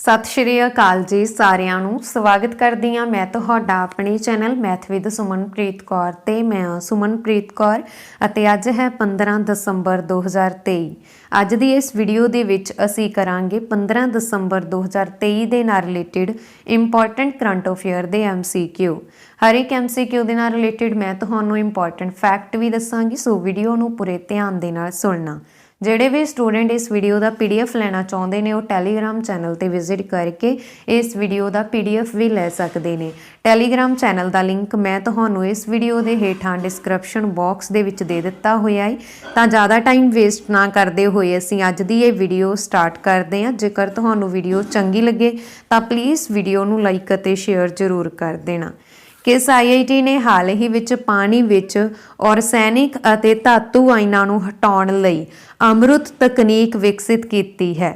ਸਤਿ ਸ਼੍ਰੀ ਅਕਾਲ ਜੀ ਸਾਰਿਆਂ ਨੂੰ। ਸਵਾਗਤ ਕਰਦੀ ਹਾਂ ਮੈਂ ਤੁਹਾਡਾ ਆਪਣੇ channel math with Sumanpreet Kaur ਤੇ ਮੈਂ ਹਾਂ ਸੁਮਨਪ੍ਰੀਤ ਕੌਰ ਅਤੇ ਅੱਜ ਹੈ 15 ਦਸੰਬਰ 2023 ਅੱਜ ਦੀ ਇਸ ਵੀਡੀਓ ਦੇ ਵਿੱਚ ਅਸੀਂ ਕਰਾਂਗੇ 15 ਦਸੰਬਰ 2023 ਦੇ ਨਾਲ ਰਿਲੇਟਡ ਇੰਪੋਰਟੈਂਟ ਕਰੰਟ ਅਫੇਅਰ ਦੇ MCQ ਹਰ ਇੱਕ MCQ ਦੇ ਨਾਲ ਰਿਲੇਟਡ ਮੈਂ ਤੁਹਾਨੂੰ ਇੰਪੋਰਟੈਂਟ ਫੈਕਟ ਵੀ ਦੱਸਾਂਗੀ, ਸੋ ਵੀਡੀਓ ਨੂੰ ਪੂਰੇ ਧਿਆਨ ਦੇ ਨਾਲ ਸੁਣਨਾ। ਜਿਹੜੇ ਵੀ ਸਟੂਡੈਂਟ ਇਸ ਵੀਡੀਓ ਦਾ ਪੀਡੀਐਫ ਲੈਣਾ ਚਾਹੁੰਦੇ ਨੇ, ਉਹ ਟੈਲੀਗ੍ਰam ਚੈਨਲ ਤੇ ਵਿਜ਼ਿਟ ਕਰਕੇ ਇਸ ਵੀਡੀਓ ਦਾ ਪੀਡੀਐਫ ਵੀ ਲੈ ਸਕਦੇ ਨੇ। ਟੈਲੀਗ੍ਰam ਚੈਨਲ ਦਾ ਲਿੰਕ ਮੈਂ ਤੁਹਾਨੂੰ ਇਸ ਵੀਡੀਓ ਦੇ ਹੇਠਾਂ ਡਿਸਕ੍ਰਿਪਸ਼ਨ ਬਾਕਸ ਦੇ ਵਿੱਚ ਦੇ ਦਿੱਤਾ ਹੋਇਆ ਹੈ ਤਾਂ ਜ਼ਿਆਦਾ ਟਾਈਮ ਵੇਸਟ ਨਾ ਕਰਦੇ ਹੋਏ ਅਸੀਂ ਅੱਜ ਦੀ ਇਹ ਵੀਡੀਓ ਸਟਾਰਟ ਕਰਦੇ ਹਾਂ। ਜੇਕਰ ਤੁਹਾਨੂੰ ਵੀਡੀਓ ਚੰਗੀ ਲੱਗੇ ਤਾਂ ਪਲੀਜ਼ ਵੀਡੀਓ ਨੂੰ ਲਾਈਕ ਅਤੇ ਸ਼ੇਅਰ ਜ਼ਰੂਰ ਕਰ ਦੇਣਾ। ਕਿਸ ਆਈਆਈਟੀ ਨੇ ਹਾਲ ਹੀ ਵਿੱਚ ਪਾਣੀ ਵਿੱਚ ਔਰਸੈਨਿਕ ਅਤੇ ਧਾਤੂ ਆਇਨਾਂ ਨੂੰ ਹਟਾਉਣ ਲਈ ਅਮਰੁਤ ਤਕਨੀਕ ਵਿਕਸਿਤ ਕੀਤੀ ਹੈ।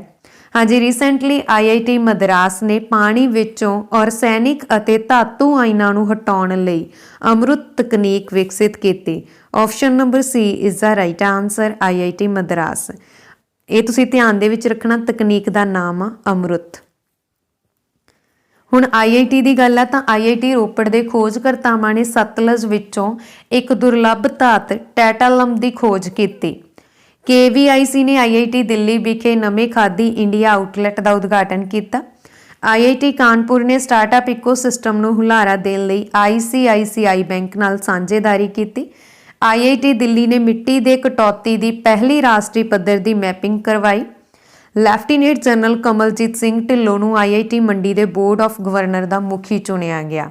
ਹਾਂਜੀ ਰੀਸੈਂਟਲੀ ਆਈਆਈਟੀ ਮਦਰਾਸ ਨੇ ਪਾਣੀ ਵਿੱਚੋਂ ਔਰਸੈਨਿਕ ਅਤੇ ਧਾਤੂ ਆਇਨਾਂ ਨੂੰ ਹਟਾਉਣ ਲਈ ਅਮਰੁਤ ਤਕਨੀਕ ਵਿਕਸਿਤ ਕੀਤੀ। Option number C is the right answer IIT Madras. ਇਹ ਤੁਸੀਂ ਧਿਆਨ ਦੇ ਵਿੱਚ ਰੱਖਣਾ, ਤਕਨੀਕ ਦਾ ਨਾਮ ਆ ਅਮਰੁਤ। ਹੁਣ ਆਈਆਈਟੀ ਦੀ ਗੱਲ ਆ ਤਾਂ ਆਈਆਈਟੀ ਰੋਪੜ ਦੇ ਖੋਜਕਰਤਾਵਾਂ ਨੇ ਸਤਲਜ ਵਿੱਚੋਂ ਇੱਕ ਦੁਰਲੱਭ ਧਾਤ ਟੈਟਾਲਮ ਦੀ ਖੋਜ ਕੀਤੀ। ਕੇਵੀਆਈਸੀ ਨੇ ਆਈਆਈਟੀ ਦਿੱਲੀ ਵਿਖੇ ਨਵੇਂ ਖਾਦੀ ਇੰਡੀਆ ਆਊਟਲੈਟ ਦਾ ਉਦਘਾਟਨ ਕੀਤਾ। ਆਈਆਈਟੀ ਕਾਨਪੁਰ ਨੇ ਸਟਾਰਟਅਪ ਇਕੋਸਿਸਟਮ ਨੂੰ ਹੁਲਾਰਾ ਦੇਣ ਲਈ ਆਈਸੀਆਈਸੀਆਈ ਬੈਂਕ ਨਾਲ ਸਾਂਝੇਦਾਰੀ ਕੀਤੀ। ਆਈਆਈਟੀ ਦਿੱਲੀ ਨੇ ਮਿੱਟੀ ਦੇ ਕਟੌਤੀ ਦੀ ਪਹਿਲੀ ਰਾਸ਼ਟਰੀ ਪੱਧਰ ਦੀ ਮੈਪਿੰਗ ਕਰਵਾਈ। ਲੈਫਟੀਨੈਂਟ ਜਨਰਲ ਕਮਲਜੀਤ ਸਿੰਘ ਢਿੱਲੋਂ ਨੂੰ ਆਈਆਈਟੀ ਮੰਡੀ ਦੇ ਬੋਰਡ ਆਫ ਗਵਰਨਰ ਦਾ ਮੁਖੀ ਚੁਣਿਆ ਗਿਆ।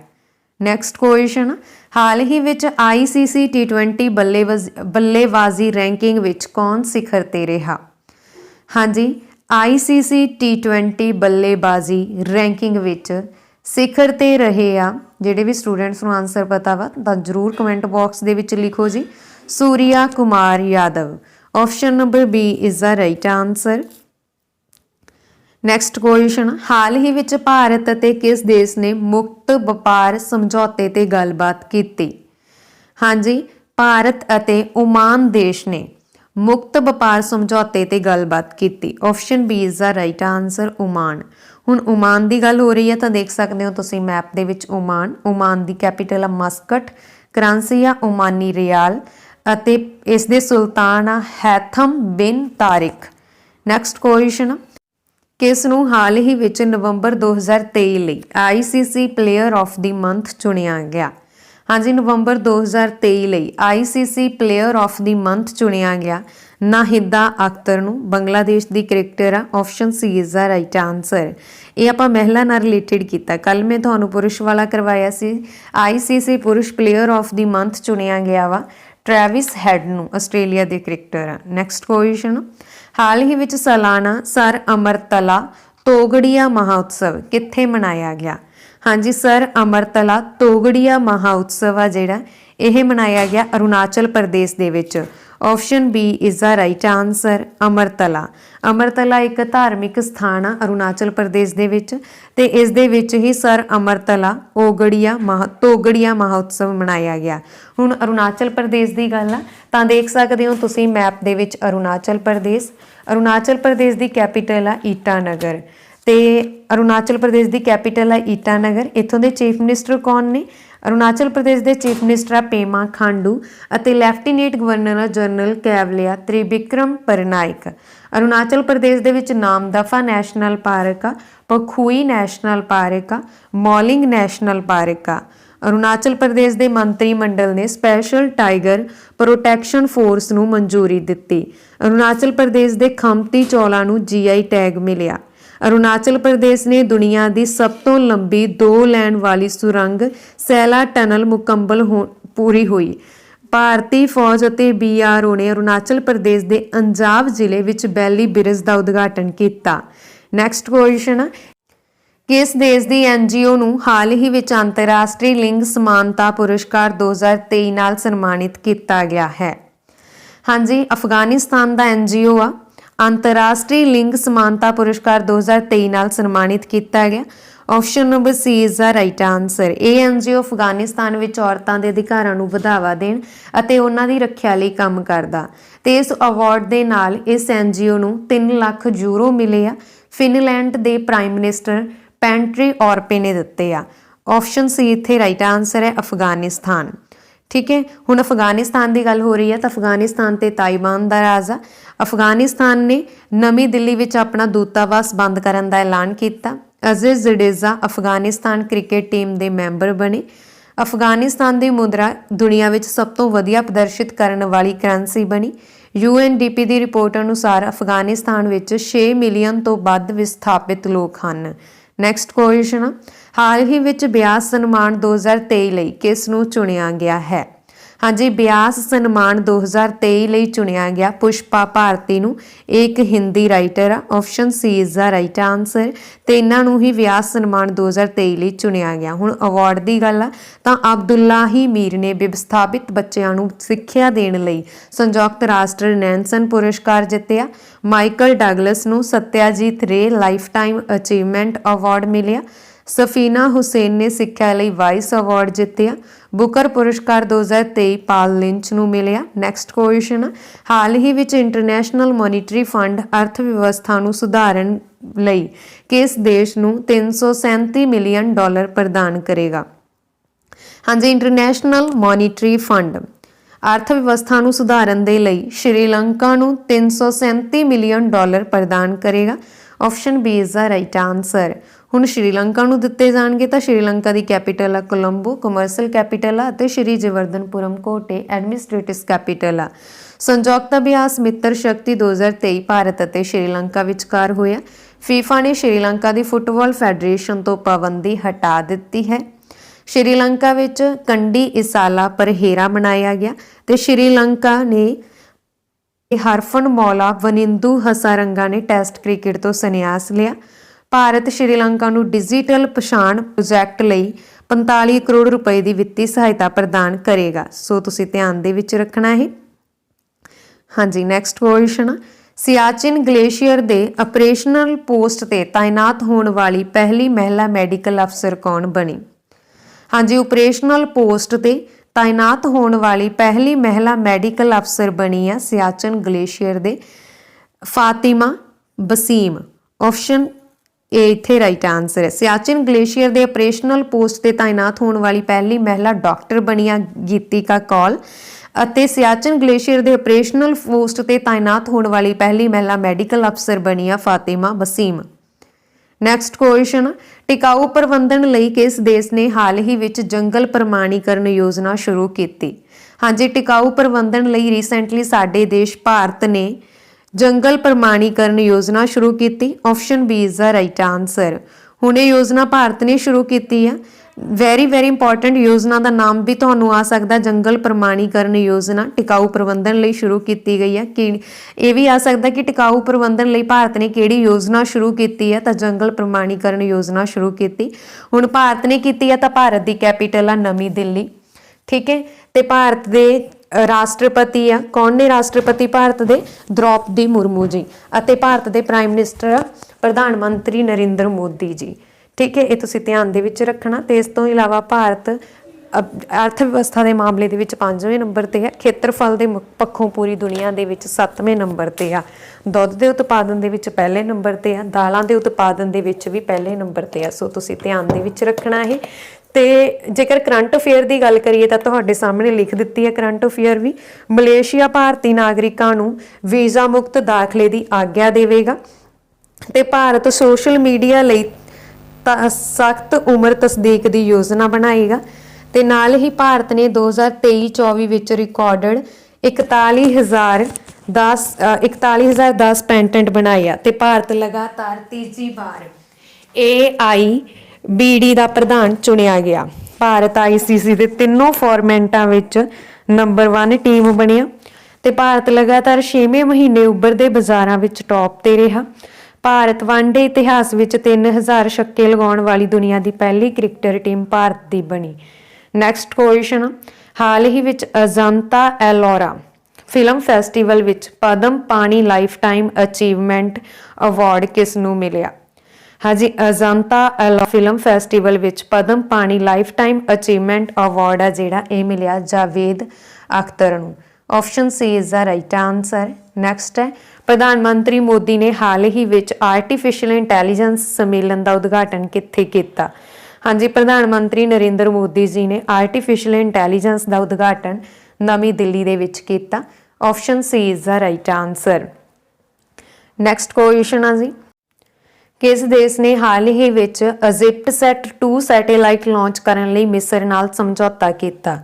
ਨੈਕਸਟ ਕੁਐਸਚਨ ਹਾਲ ਹੀ ਵਿੱਚ ਆਈਸੀਸੀ T20 ਬੱਲੇਬਾਜ਼- ਬੱਲੇਬਾਜ਼ੀ ਰੈਂਕਿੰਗ ਵਿੱਚ ਕੌਣ ਸਿਖਰ ਤੇ ਰਿਹਾ? ਹਾਂਜੀ ਆਈਸੀਸੀ T20 ਬੱਲੇਬਾਜ਼ੀ ਰੈਂਕਿੰਗ ਵਿੱਚ ਸਿਖਰ ਤੇ ਰਹੇ ਆ। ਜਿਹੜੇ ਵੀ ਸਟੂਡੈਂਟਸ ਨੂੰ ਆਨਸਰ ਪਤਾ ਵਾ, ਤਾਂ ਜਰੂਰ ਕਮੈਂਟ ਬਾਕਸ ਦੇ ਵਿੱਚ ਲਿਖੋ ਜੀ। Surya Kumar Yadav option number B is the right answer next question ਹਾਲ ਹੀ ਵਿੱਚ ਭਾਰਤ ਅਤੇ ਕਿਸ ਦੇਸ਼ ਨੇ ਮੁਕਤ ਵਪਾਰ ਸਮਝੌਤੇ ਤੇ ਗੱਲਬਾਤ ਕੀਤੀ? ਹਾਂਜੀ, ਭਾਰਤ ਅਤੇ ਓਮਾਨ ਦੇਸ਼ ਨੇ ਮੁਕਤ ਵਪਾਰ ਸਮਝੌਤੇ ਤੇ ਗੱਲਬਾਤ ਕੀਤੀ। Option B is the right answer Oman ਹੁਣ ਓਮਾਨ ਦੀ ਗੱਲ ਹੋ ਰਹੀ ਹੈ ਤਾਂ ਦੇਖ ਸਕਦੇ ਹੋ ਤੁਸੀਂ ਮੈਪ ਦੇ ਵਿੱਚ ਓਮਾਨ ਓਮਾਨ ਦੀ ਕੈਪੀਟਲ ਆ ਮਸਕਟ ਕਰੰਸੀ ਆ ਓਮਾਨੀ ਰਿਆਲ ਅਤੇ ਇਸ ਦੇ ਸੁਲਤਾਨ ਆ ਹੈਥਮ ਬਿਨ ਤਾਰਿਕ। ਨੈਕਸਟ ਕੁਐਸਚਨ ਕਿਸ ਨੂੰ ਹਾਲ ਹੀ ਵਿੱਚ ਨਵੰਬਰ 2023 ਲਈ ICC player of the month ਚੁਣਿਆ ਗਿਆ। ਹਾਂਜੀ, ਨਵੰਬਰ 2023 ਲਈ ICC player of the month ਚੁਣਿਆ ਗਿਆ। ਨਾਹਿਦਾ ਅਖਤਰ ਨੂੰ ਬੰਗਲਾਦੇਸ਼ ਦੀ ਕ੍ਰਿਕਟਰ ਆ option C is the right answer ਇਹ ਆਪਾਂ ਮਹਿਲਾ ਨਾਲ ਰਿਲੇਟਡ ਕੀਤਾ। ਕੱਲ ਮੈਂ ਤੁਹਾਨੂੰ ਪੁਰਸ਼ ਵਾਲਾ ਕਰਵਾਇਆ ਸੀ। ICC ਪੁਰਸ਼ ਪਲੇਅਰ ਆਫ ਦੀ ਮੰਥ ਚੁਣਿਆ ਗਿਆ ਵਾ। ਟ੍ਰੈਵਿਸ ਹੈਡ ਨੂੰ, ਆਸਟ੍ਰੇਲੀਆ ਦੇ ਕ੍ਰਿਕਟਰ ਆ। ਨੈਕਸਟ ਕੁਐਸਚਨ ਹਾਲ ਹੀ ਵਿੱਚ ਸਾਲਾਨਾ ਸਰ ਅਮਰਤਲਾ ਤੋਗੜੀਆ ਮਹਾਉਤਸਵ ਕਿੱਥੇ ਮਨਾਇਆ ਗਿਆ? ਹਾਂਜੀ, ਸਰ ਅਮਰਤਲਾ ਤੋਗੜੀਆ ਮਹਾਉਤਸਵ ਆ ਜਿਹੜਾ, ਇਹ ਮਨਾਇਆ ਗਿਆ ਅਰੁਣਾਚਲ ਪ੍ਰਦੇਸ਼ ਦੇ ਵਿੱਚ। Option B is the right answer Amartala Amartala ਇੱਕ ਧਾਰਮਿਕ ਸਥਾਨ ਆ ਅਰੁਣਾਚਲ ਪ੍ਰਦੇਸ਼ ਦੇ ਵਿੱਚ ਤੇ ਇਸ ਦੇ ਵਿੱਚ ਹੀ ਸਰ ਅਮਰਤਲਾ ਓਗੜੀਆ ਮਹਾ ਤੋਗੜੀਆ ਮਹਾਉਤਸਵ ਮਨਾਇਆ ਗਿਆ। ਹੁਣ ਅਰੁਣਾਚਲ ਪ੍ਰਦੇਸ਼ ਦੀ ਗੱਲ ਆ, ਤਾਂ ਦੇਖ ਸਕਦੇ ਹੋ ਤੁਸੀਂ ਮੈਪ ਦੇ ਵਿੱਚ ਅਰੁਣਾਚਲ ਪ੍ਰਦੇਸ਼। ਅਰੁਣਾਚਲ ਪ੍ਰਦੇਸ਼ ਦੀ ਕੈਪੀਟਲ ਆ ਈਟਾਨਗਰ। ਤੇ ਅਰੁਣਾਚਲ ਪ੍ਰਦੇਸ਼ ਦੀ ਕੈਪੀਟਲ ਹੈ ਈਟਾਨਗਰ। ਇੱਥੋਂ ਦੇ ਚੀਫ ਮਿਨਿਸਟਰ ਕੌਣ ਨੇ? ਅਰੁਣਾਚਲ ਪ੍ਰਦੇਸ਼ ਦੇ ਚੀਫ ਮਿਨਿਸਟਰ ਆ ਪੇਮਾ ਖਾਂਡੂ ਅਤੇ lieutenant governor general Kaivalya Trivikram Parnaik. Arunachal Pradesh ਦੇ ਵਿੱਚ ਨਾਮਦਫਾ ਨੈਸ਼ਨਲ ਪਾਰਕ ਆ, ਪਖੂਈ ਨੈਸ਼ਨਲ ਪਾਰਕ ਆ, ਮੌਲਿੰਗ ਨੈਸ਼ਨਲ ਪਾਰਕ ਆ। ਅਰੁਣਾਚਲ ਪ੍ਰਦੇਸ਼ ਦੇ ਮੰਤਰੀ ਮੰਡਲ ਨੇ ਸਪੈਸ਼ਲ ਟਾਈਗਰ ਪ੍ਰੋਟੈਕਸ਼ਨ ਫੋਰਸ ਨੂੰ ਮਨਜ਼ੂਰੀ ਦਿੱਤੀ। ਅਰੁਣਾਚਲ ਪ੍ਰਦੇਸ਼ ਦੇ ਖੰਮਤੀ ਚੌਲਾਂ ਨੂੰ ਜੀਆਈ ਟੈਗ ਮਿਲਿਆ। ਅਰੁਣਾਚਲ ਪ੍ਰਦੇਸ਼ ਨੇ ਦੁਨੀਆ ਦੀ ਸਭ ਤੋਂ ਲੰਬੀ ਦੋ ਲੈਣ ਵਾਲੀ ਸੁਰੰਗ ਸੈਲਾ ਟਨਲ ਮੁਕੰਮਲ ਹੋ- ਪੂਰੀ ਹੋਈ। ਭਾਰਤੀ ਫੌਜ ਅਤੇ ਬੀਆਰਓ ਨੇ ਅਰੁਣਾਚਲ ਪ੍ਰਦੇਸ਼ ਦੇ ਅੰਜਾਵ ਜ਼ਿਲ੍ਹੇ ਵਿੱਚ ਬੈਲੀ ਬ੍ਰਿਜ ਦਾ ਉਦਘਾਟਨ ਕੀਤਾ। ਨੈਕਸਟ ਕੁਐਸਚਨ ਕਿਸ ਦੇਸ਼ ਦੀ ਐਨਜੀਓ ਨੂੰ ਹਾਲ ਹੀ ਵਿੱਚ ਅੰਤਰਰਾਸ਼ਟਰੀ ਲਿੰਗ ਸਮਾਨਤਾ ਪੁਰਸਕਾਰ 2023 ਨਾਲ ਸਨਮਾਨਿਤ ਕੀਤਾ ਗਿਆ ਹੈ? ਹਾਂਜੀ, ਅਫਗਾਨਿਸਤਾਨ ਦਾ ਐਨਜੀਓ ਆ। ਅੰਤਰਰਾਸ਼ਟਰੀ ਲਿੰਗ ਸਮਾਨਤਾ ਪੁਰਸਕਾਰ 2023 ਨਾਲ ਸਨਮਾਨਿਤ ਕੀਤਾ ਗਿਆ। Option number C is the right answer ਇਹ ਐਨਜੀਓ ਅਫਗਾਨਿਸਤਾਨ ਵਿੱਚ ਔਰਤਾਂ ਦੇ ਅਧਿਕਾਰਾਂ ਨੂੰ ਵਧਾਵਾ ਦੇਣ ਅਤੇ ਉਹਨਾਂ ਦੀ ਰੱਖਿਆ ਲਈ ਕੰਮ ਕਰਦਾ। ਤੇ ਇਸ ਅਵਾਰਡ ਦੇ ਨਾਲ ਇਸ ਐਨਜੀਓ ਨੂੰ 3 ਲੱਖ ਯੂਰੋ ਮਿਲੇ ਆ। ਫਿਨਲੈਂਡ ਦੇ ਪ੍ਰਾਈਮ ਮਿਨਿਸਟਰ ਪੈਂਟਰੀ ਔਰਪੇ ਨੇ ਦਿੱਤੇ ਆ। ਆਪਸ਼ਨ ਸੀ ਇੱਥੇ ਰਾਈਟ ਆਨਸਰ ਹੈ ਅਫਗਾਨਿਸਤਾਨ। ਠੀਕ ਹੈ? ਹੁਣ ਅਫਗਾਨਿਸਤਾਨ ਦੀ ਗੱਲ ਹੋ ਰਹੀ ਹੈ ਤਾਂ ਅਫਗਾਨਿਸਤਾਨ ਤੇ ਤਾਇਵਾਨ ਦਾ ਰਾਜ ਆ। ਅਫਗਾਨਿਸਤਾਨ ਨੇ ਨਵੀਂ ਦਿੱਲੀ ਵਿੱਚ ਆਪਣਾ ਦੂਤਾਵਾਸ ਬੰਦ ਕਰਨ ਦਾ ਐਲਾਨ ਕੀਤਾ। ਅਜ਼ੀਜ਼ ਜਡੇਜ਼ਾ ਅਫਗਾਨਿਸਤਾਨ ਕ੍ਰਿਕਟ ਟੀਮ ਦੇ ਮੈਂਬਰ ਬਣੇ। ਅਫਗਾਨਿਸਤਾਨ ਦੀ ਮੁਦਰਾ ਦੁਨੀਆ ਵਿੱਚ ਸਭ ਤੋਂ ਵਧੀਆ ਪ੍ਰਦਰਸ਼ਿਤ ਕਰਨ ਵਾਲੀ ਕਰੰਸੀ ਬਣੀ। UNDP ਦੀ ਰਿਪੋਰਟ ਅਨੁਸਾਰ ਅਫਗਾਨਿਸਤਾਨ ਵਿੱਚ 6 ਮਿਲੀਅਨ ਤੋਂ ਵੱਧ ਵਿਸਥਾਪਿਤ ਲੋਕ ਹਨ। ਨੈਕਸਟ ਕੁਐਸਚਨ ਹਾਲ ਹੀ ਵਿੱਚ ਬਿਆਸ ਸਨਮਾਨ 2023 ਲਈ ਕਿਸ ਨੂੰ ਚੁਣਿਆ ਗਿਆ ਹੈ? ਹਾਂਜੀ, ਬਿਆਸ ਸਨਮਾਨ 2023 ਲਈ ਚੁਣਿਆ ਗਿਆ ਪੁਸ਼ਪਾ ਭਾਰਤੀ ਨੂੰ। ਇਹ ਇੱਕ ਹਿੰਦੀ ਰਾਈਟਰ ਆ option C is the right answer ਤੇ ਇਹਨਾਂ ਨੂੰ ਹੀ ਬਿਆਸ ਸਨਮਾਨ 2023 ਲਈ ਚੁਣਿਆ ਗਿਆ। ਹੁਣ ਅਵਾਰਡ ਦੀ ਗੱਲ ਆ, ਤਾਂ ਅਬਦੁੱਲਾ ਹੀ ਮੀਰ ਨੇ ਵਿਵਸਥਾਪਿਤ ਬੱਚਿਆਂ ਨੂੰ ਸਿੱਖਿਆ ਦੇਣ ਲਈ ਸੰਯੁਕਤ ਰਾਸ਼ਟਰ ਨੈਨਸਨ ਪੁਰਸਕਾਰ ਜਿੱਤਿਆ। ਮਾਈਕਲ ਡਗਲਸ ਨੂੰ ਸਤਿਆਜੀਤ ਰੇ ਲਾਈਫਟਾਈਮ ਅਚੀਵਮੈਂਟ ਅਵਾਰਡ ਮਿਲਿਆ। ਸਫੀਨਾ ਹੁਸੈਨ ਨੇ ਸਿੱਖਿਆ ਲਈ ਵਾਈਸ ਅਵਾਰਡ ਜਿੱਤਿਆ। ਬੁਕਰ ਪੁਰਸਕਾਰ 2023 ਪਾਲ ਲਿੰਚ ਨੂੰ ਮਿਲਿਆ। ਨੈਕਸਟ ਕੁਐਸਚਨ ਹਾਲ ਹੀ ਵਿੱਚ ਇੰਟਰਨੈਸ਼ਨਲ ਮੋਨਿਟਰੀ ਫੰਡ ਅਰਥ ਵਿਵਸਥਾ ਨੂੰ ਸੁਧਾਰਨ ਲਈ ਕਿਸ ਦੇਸ਼ ਨੂੰ 337 ਮਿਲੀਅਨ ਡਾਲਰ ਪ੍ਰਦਾਨ ਕਰੇਗਾ? ਹਾਂਜੀ ਇੰਟਰਨੈਸ਼ਨਲ ਮੋਨਿਟਰੀ ਫੰਡ ਅਰਥ ਵਿਵਸਥਾ ਨੂੰ ਸੁਧਾਰਨ ਦੇ ਲਈ ਸ਼੍ਰੀਲੰਕਾ ਨੂੰ 337 ਮਿਲੀਅਨ ਡਾਲਰ ਪ੍ਰਦਾਨ ਕਰੇਗਾ। Option B is the right answer ਹੁਣ ਸ਼੍ਰੀਲੰਕਾ ਨੂੰ ਦਿੱਤੇ ਜਾਣਗੇ ਤਾਂ ਸ਼੍ਰੀਲੰਕਾ ਦੀ ਕੈਪੀਟਲ ਆ, ਕੋਲੰਬੋ ਕਮਰਸ਼ੀਅਲ ਕੈਪੀਟਲ ਆ ਅਤੇ ਸ਼੍ਰੀ ਜਵਰਧਨਪੁਰਮ ਕੋਟੇ ਐਡਮਿਨਿਸਟ੍ਰੇਟਿਵ ਕੈਪੀਟਲ ਆ। ਸੰਯੁਕਤ ਅਭਿਆਸ ਮਿੱਤਰ ਸ਼ਕਤੀ 2023 ਭਾਰਤ ਅਤੇ ਸ਼੍ਰੀਲੰਕਾ ਵਿਚਕਾਰ ਹੋਇਆ। ਫੀਫਾ ਨੇ ਸ਼੍ਰੀਲੰਕਾ ਦੀ ਫੁੱਟਬਾਲ ਫੈਡਰੇਸ਼ਨ ਤੋਂ ਪਾਬੰਦੀ ਹਟਾ ਦਿੱਤੀ ਹੈ। ਸ਼੍ਰੀਲੰਕਾ ਵਿੱਚ ਕੰਡੀ ਇਸਾਲਾ ਪਰਹੇਰਾ ਬਣਾਇਆ ਗਿਆ ਤੇ ਸ਼੍ਰੀਲੰਕਾ ਨੇ ਹਰਫਨ ਮੌਲਾ ਵਨਿੰਦੂ ਹਸਾਰੰਗਾ ਨੇ ਟੈਸਟ ਕ੍ਰਿਕਟ ਤੋਂ ਸੰਨਿਆਸ ਲਿਆ। ਭਾਰਤ ਸ਼੍ਰੀਲੰਕਾ ਨੂੰ ਡਿਜੀਟਲ ਪਛਾਣ ਪ੍ਰੋਜੈਕਟ ਲਈ 45 ਕਰੋੜ ਰੁਪਏ ਦੀ ਵਿੱਤੀ ਸਹਾਇਤਾ ਪ੍ਰਦਾਨ ਕਰੇਗਾ। ਸੋ ਤੁਸੀਂ ਧਿਆਨ ਦੇ ਵਿੱਚ ਰੱਖਣਾ ਹੈ। ਹਾਂਜੀ ਨੈਕਸਟ ਕੁਐਸਚਨ ਸਿਆਚਿਨ ਗਲੇਸ਼ੀਅਰ ਦੇ ਆਪਰੇਸ਼ਨਲ ਪੋਸਟ ਤੇ ਤਾਇਨਾਤ ਹੋਣ ਵਾਲੀ ਪਹਿਲੀ ਮਹਿਲਾ ਮੈਡੀਕਲ ਅਫਸਰ ਕੌਣ ਬਣੀ? ਹਾਂਜੀ, ਆਪਰੇਸ਼ਨਲ ਪੋਸਟ ਤੇ ਤਾਇਨਾਤ ਹੋਣ ਵਾਲੀ ਪਹਿਲੀ ਮਹਿਲਾ ਮੈਡੀਕਲ ਅਫਸਰ ਬਣੀ ਆ ਸਿਆਚਨ ਗਲੇਸ਼ੀਅਰ ਦੇ, ਫਾਤਿਮਾ ਬਸੀਮ। ਆਪਸ਼ਨ ਇਹ ਇੱਥੇ ਰਾਈਟ ਆਨਸਰ ਹੈ। ਸਿਆਚਿਨ ਗਲੇਸ਼ੀਅਰ ਦੇ ਆਪਰੇਸ਼ਨਲ ਪੋਸਟ ਤੇ ਤਾਇਨਾਤ ਹੋਣ ਵਾਲੀ ਪਹਿਲੀ ਮਹਿਲਾ ਡਾਕਟਰ ਬਣੀ ਆ, ਗੀਤਿਕਾ ਕੌਲ। ਅਤੇ ਸਿਆਚਿਨ ਗਲੇਸ਼ੀਅਰ ਦੇ ਆਪਰੇਸ਼ਨਲ ਪੋਸਟ ਤੇ ਤਾਇਨਾਤ ਹੋਣ ਵਾਲੀ ਪਹਿਲੀ ਮਹਿਲਾ ਮੈਡੀਕਲ ਅਫਸਰ ਬਣੀ ਆ, ਫਾਤਿਮਾ ਬਸੀਮ। ਨੈਕਸਟ ਕੁਐਸਚਨ ਟਿਕਾਊ ਪ੍ਰਬੰਧਨ ਲਈ ਕਿਸ ਦੇਸ਼ ਨੇ ਹਾਲ ਹੀ ਵਿੱਚ ਜੰਗਲ ਪ੍ਰਮਾਣੀਕਰਨ ਯੋਜਨਾ ਸ਼ੁਰੂ ਕੀਤੀ? ਹਾਂਜੀ, ਟਿਕਾਊ ਪ੍ਰਬੰਧਨ ਲਈ ਰੀਸੈਂਟਲੀ ਸਾਡੇ ਦੇਸ਼ ਭਾਰਤ ਨੇ ਜੰਗਲ ਪ੍ਰਮਾਣੀਕਰਨ ਯੋਜਨਾ ਸ਼ੁਰੂ ਕੀਤੀ। Option B is the right answer ਹੁਣ ਇਹ ਯੋਜਨਾ ਭਾਰਤ ਨੇ ਸ਼ੁਰੂ ਕੀਤੀ ਆ। ਵੈਰੀ ਵੈਰੀ ਇੰਪੋਰਟੈਂਟ ਯੋਜਨਾ ਦਾ ਨਾਮ ਵੀ ਤੁਹਾਨੂੰ ਆ ਸਕਦਾ, ਜੰਗਲ ਪ੍ਰਮਾਣੀਕਰਨ ਯੋਜਨਾ, ਟਿਕਾਊ ਪ੍ਰਬੰਧਨ ਲਈ ਸ਼ੁਰੂ ਕੀਤੀ ਗਈ ਹੈ। ਕਿ ਇਹ ਵੀ ਆ ਸਕਦਾ ਕਿ ਟਿਕਾਊ ਪ੍ਰਬੰਧਨ ਲਈ ਭਾਰਤ ਨੇ ਕਿਹੜੀ ਯੋਜਨਾ ਸ਼ੁਰੂ ਕੀਤੀ ਹੈ? ਤਾਂ ਜੰਗਲ ਪ੍ਰਮਾਣੀਕਰਨ ਯੋਜਨਾ ਸ਼ੁਰੂ ਕੀਤੀ। ਹੁਣ ਭਾਰਤ ਨੇ ਕੀਤੀ ਹੈ ਤਾਂ ਭਾਰਤ ਦੀ ਕੈਪੀਟਲ ਆ ਨਵੀਂ ਦਿੱਲੀ। ਠੀਕ ਹੈ? ਤੇ ਭਾਰਤ ਦੇ ਰਾਸ਼ਟਰਪਤੀ ਆ, ਕੌਣ ਨੇ ਰਾਸ਼ਟਰਪਤੀ ਭਾਰਤ ਦੇ? ਦ੍ਰੌਪਦੀ ਮੁਰਮੂ ਜੀ ਅਤੇ ਭਾਰਤ ਦੇ ਪ੍ਰਾਈਮ ਮਿਨਿਸਟਰ ਪ੍ਰਧਾਨ ਮੰਤਰੀ ਨਰਿੰਦਰ ਮੋਦੀ ਜੀ। ਠੀਕ ਹੈ, ਇਹ ਤੁਸੀਂ ਧਿਆਨ ਦੇ ਵਿੱਚ ਰੱਖਣਾ। ਤੇ ਇਸ ਤੋਂ ਇਲਾਵਾ ਭਾਰਤ ਅਬ- ਅਰਥ ਵਿਵਸਥਾ ਦੇ ਮਾਮਲੇ ਦੇ ਵਿੱਚ 5ਵੇਂ ਨੰਬਰ ਤੇ ਹੈ। ਖੇਤਰਫਲ ਦੇ ਪੱਖੋਂ ਪੂਰੀ ਦੁਨੀਆ ਦੇ ਵਿੱਚ 7ਵੇਂ ਨੰਬਰ ਤੇ ਆ। ਦੁੱਧ ਦੇ ਉਤਪਾਦਨ ਦੇ ਵਿੱਚ ਪਹਿਲੇ ਨੰਬਰ ਤੇ ਆ। ਦਾਲਾਂ ਦੇ ਉਤਪਾਦਨ ਦੇ ਵਿੱਚ ਵੀ ਪਹਿਲੇ ਨੰਬਰ ਤੇ ਆ। ਸੋ ਤੁਸੀਂ ਧਿਆਨ ਦੇ ਵਿੱਚ ਰੱਖਣਾ ਇਹ। ਤੇ ਜੇਕਰ ਕਰੰਟ ਅਫੇਅਰ ਦੀ ਗੱਲ ਕਰੀਏ ਤਾਂ ਤੁਹਾਡੇ ਸਾਹਮਣੇ ਲਿਖ ਦਿੱਤੀ ਹੈ ਕਰੰਟ ਅਫੇਅਰ ਵੀ। ਮਲੇਸ਼ੀਆ ਭਾਰਤੀ ਨਾਗਰਿਕਾਂ ਨੂੰ ਵੀਜ਼ਾ ਮੁਕਤ ਦਾਖਲੇ ਦੀ ਆਗਿਆ ਦੇਵੇਗਾ। ਤੇ ਭਾਰਤ ਸੋਸ਼ਲ ਮੀਡੀਆ ਲਈ ਸਖਤ ਉਮਰ ਤਸਦੀਕ ਦੀ ਯੋਜਨਾ ਬਣਾਏਗਾ ਤੇ ਨਾਲ ਹੀ ਭਾਰਤ ਨੇ 2023-24 ਵਿੱਚ ਰਿਕਾਰਡਡ 41010 ਅ, 41010 ਪੈਟੈਂਟ ਬਣਾਏ ਤੇ ਭਾਰਤ ਲਗਾਤਾਰ ਤੀਜੀ ਵਾਰ AI BD ਦਾ ਪ੍ਰਧਾਨ ਚੁਣਿਆ ਗਿਆ। ਭਾਰਤ ICC ਦੇ ਤਿੰਨੋਂ ਫਾਰਮੈਂਟਾਂ ਵਿੱਚ ਨੰਬਰ 1 ਟੀਮ ਬਣਿਆ ਤੇ ਭਾਰਤ ਲਗਾਤਾਰ 6ਵੇਂ ਮਹੀਨੇ ਉੱਭਰਦੇ ਬਾਜ਼ਾਰਾਂ ਵਿੱਚ ਟੌਪ ਤੇ ਰਿਹਾ। ਭਾਰਤ ਵਨਡੇ ਇਤਿਹਾਸ ਵਿੱਚ 3000 ਛੱਕੇ ਲਗਾਉਣ ਵਾਲੀ ਦੁਨੀਆ ਦੀ ਪਹਿਲੀ ਕ੍ਰਿਕਟਰ ਟੀਮ ਭਾਰਤ ਦੀ ਬਣੀ। ਨੈਕਸਟ ਕੁਐਸਚਨ ਹਾਲ ਹੀ ਵਿੱਚ ਅਜੰਤਾ ਐਲੋਰਾ ਫਿਲਮ ਫੈਸਟੀਵਲ ਵਿੱਚ ਪਦਮ ਪਾਣੀ ਲਾਈਫ ਟਾਈਮ ਅਚੀਵਮੈਂਟ ਅਵਾਰਡ ਕਿਸ ਨੂੰ ਮਿਲਿਆ? ਹਾਂਜੀ, ਅਜੰਤਾ ਐਲੋ ਫਿਲਮ ਫੈਸਟੀਵਲ ਵਿੱਚ ਪਦਮ ਪਾਣੀ ਲਾਈਫ ਟਾਈਮ ਅਚੀਵਮੈਂਟ ਅਵਾਰਡ ਆ ਜਿਹੜਾ ਇਹ ਮਿਲਿਆ ਜਾਵੇਦ ਅਖਤਰ ਨੂੰ। Option C is the right answer next ਹੈ ਪ੍ਰਧਾਨ ਮੰਤਰੀ ਮੋਦੀ ਨੇ ਹਾਲ ਹੀ ਵਿੱਚ ਆਰਟੀਫੀਸ਼ੀਅਲ ਇੰਟੈਲੀਜੈਂਸ ਸੰਮੇਲਨ ਦਾ ਉਦਘਾਟਨ ਕਿੱਥੇ ਕੀਤਾ? ਹਾਂਜੀ, ਪ੍ਰਧਾਨ ਮੰਤਰੀ ਨਰਿੰਦਰ ਮੋਦੀ ਜੀ ਨੇ ਆਰਟੀਫੀਸ਼ੀਅਲ ਇੰਟੈਲੀਜੈਂਸ ਦਾ ਉਦਘਾਟਨ ਨਵੀਂ ਦਿੱਲੀ ਦੇ ਵਿੱਚ ਕੀਤਾ। Option C is the right answer next question ਆ ਜੀ। ਕਿਸ ਦੇਸ਼ ਨੇ ਹਾਲ ਹੀ ਵਿੱਚ ਅਜਿਪਟ ਸੈਟ 2 ਸੈਟੇਲਾਈਟ ਲਾਂਚ ਕਰਨ ਲਈ ਮਿਸਰ ਨਾਲ ਸਮਝੌਤਾ ਕੀਤਾ?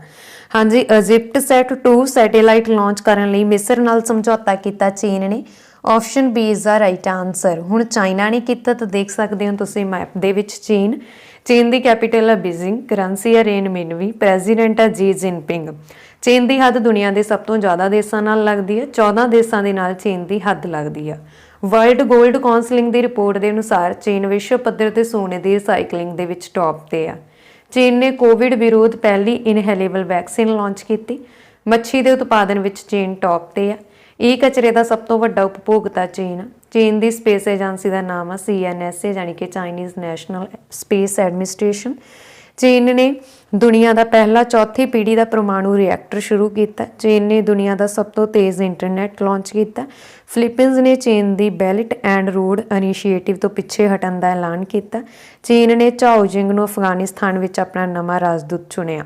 ਹਾਂਜੀ ਇਜਿਪਟ ਸੈਟ 2 ਸੈਟੇਲਾਈਟ ਲਾਂਚ ਕਰਨ ਲਈ ਮਿਸਰ ਨਾਲ ਸਮਝੌਤਾ ਕੀਤਾ ਚੀਨ ਨੇ। Option B is the right answer ਹੁਣ ਚਾਈਨਾ ਨੇ ਕੀਤਾ ਤਾਂ ਦੇਖ ਸਕਦੇ ਹੋ ਤੁਸੀਂ ਮੈਪ ਦੇ ਵਿੱਚ ਚੀਨ। ਚੀਨ ਦੀ ਕੈਪੀਟਲ ਹੈ ਬੀਜਿੰਗ ਕਰੰਸੀ ਹੈ ਰੇਨ ਮਿਨਵੀ ਪ੍ਰੈਜ਼ੀਡੈਂਟ ਹੈ ਜੀ ਜਿਨਪਿੰਗ ਚੀਨ ਦੀ ਹੱਦ ਦੁਨੀਆ ਦੇ ਸਭ ਤੋਂ ਜ਼ਿਆਦਾ ਦੇਸ਼ਾਂ ਨਾਲ ਲੱਗਦੀ ਹੈ। 14 ਦੇਸ਼ਾਂ ਦੇ ਨਾਲ ਚੀਨ ਦੀ ਹੱਦ ਲੱਗਦੀ ਹੈ। ਵਰਲਡ 골ਡ ਕਾਉਂਸਲਿੰਗ ਦੀ ਰਿਪੋਰਟ ਦੇ ਅਨੁਸਾਰ ਚੀਨ ਵਿਸ਼ਵ ਪੱਧਰ ਤੇ ਸੋਨੇ ਦੀ ਸਾਈਕਲਿੰਗ ਦੇ ਵਿੱਚ ਟੌਪ ਤੇ ਆ ਚੀਨ ਨੇ ਕੋਵਿਡ ਵਿਰੋਧ ਪਹਿਲੀ ਇਨਹੇਲੇਬਲ ਵੈਕਸੀਨ ਲਾਂਚ ਕੀਤੀ। ਮੱਛੀ ਦੇ ਉਤਪਾਦਨ ਵਿੱਚ ਚੀਨ ਟੌਪ ਤੇ ਆ। ਈ ਕਚਰੇ ਦਾ ਸਭ ਤੋਂ ਵੱਡਾ ਉਪਭੋਗਤਾ ਚੀਨ ਆ। ਚੀਨ ਦੀ ਸਪੇਸ ਏਜੰਸੀ ਦਾ ਨਾਮ ਆ ਸੀਐਨਐਸਏ ਯਾਨੀ ਕਿ ਚਾਈਨੀਜ਼ ਨੈਸ਼ਨਲ ਸਪੇਸ ਐਡਮਿਨਿਸਟ੍ਰੇਸ਼ਨ ਚੀਨ ਨੇ ਦੁਨੀਆ ਦਾ ਪਹਿਲਾ ਚੌਥੀ ਪੀੜ੍ਹੀ ਦਾ ਪਰਮਾਣੂ ਰਿਐਕਟਰ ਸ਼ੁਰੂ ਕੀਤਾ। ਚੀਨ ਨੇ ਦੁਨੀਆ ਦਾ ਸਭ ਤੋਂ ਤੇਜ਼ ਇੰਟਰਨੈਟ ਲਾਂਚ ਕੀਤਾ। ਫਿਲੀਪੀਨਜ਼ ਨੇ ਚੀਨ ਦੀ ਬੈਲਟ ਐਂਡ ਰੋਡ ਇਨੀਸ਼ੀਏਟਿਵ ਤੋਂ ਪਿੱਛੇ ਹਟਣ ਦਾ ਐਲਾਨ ਕੀਤਾ। ਚੀਨ ਨੇ ਝਾਓ ਜਿੰਗ ਨੂੰ ਅਫਗਾਨਿਸਤਾਨ ਵਿੱਚ ਆਪਣਾ ਨਵਾਂ ਰਾਜਦੂਤ ਚੁਣਿਆ।